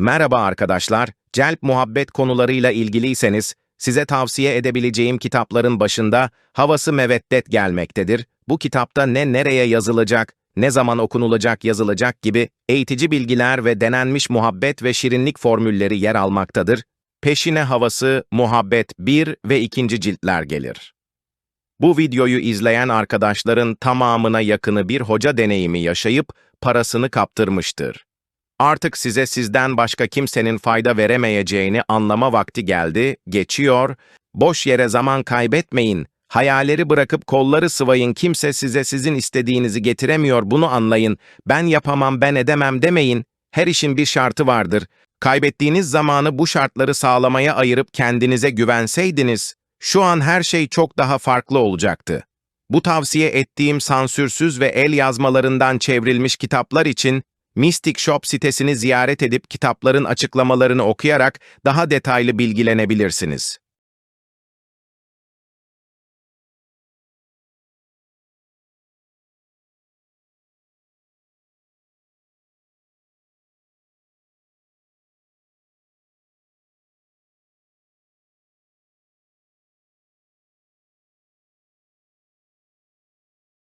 Merhaba arkadaşlar, Celp muhabbet konularıyla ilgiliyseniz, size tavsiye edebileceğim kitapların başında Havası Meveddet gelmektedir. Bu kitapta ne nereye yazılacak, ne zaman okunulacak yazılacak gibi eğitici bilgiler ve denenmiş muhabbet ve şirinlik formülleri yer almaktadır. Peşine Havası, Muhabbet 1 ve 2. ciltler gelir. Bu videoyu izleyen arkadaşların tamamına yakını bir hoca deneyimi yaşayıp parasını kaptırmıştır. Artık size sizden başka kimsenin fayda veremeyeceğini anlama vakti geldi, geçiyor. Boş yere zaman kaybetmeyin. Hayalleri bırakıp kolları sıvayın. Kimse size sizin istediğinizi getiremiyor. Bunu anlayın. Ben yapamam, ben edemem demeyin. Her işin bir şartı vardır. Kaybettiğiniz zamanı bu şartları sağlamaya ayırıp kendinize güvenseydiniz, şu an her şey çok daha farklı olacaktı. Bu tavsiye ettiğim sansürsüz ve el yazmalarından çevrilmiş kitaplar için Mystic Shop sitesini ziyaret edip kitapların açıklamalarını okuyarak daha detaylı bilgilenebilirsiniz.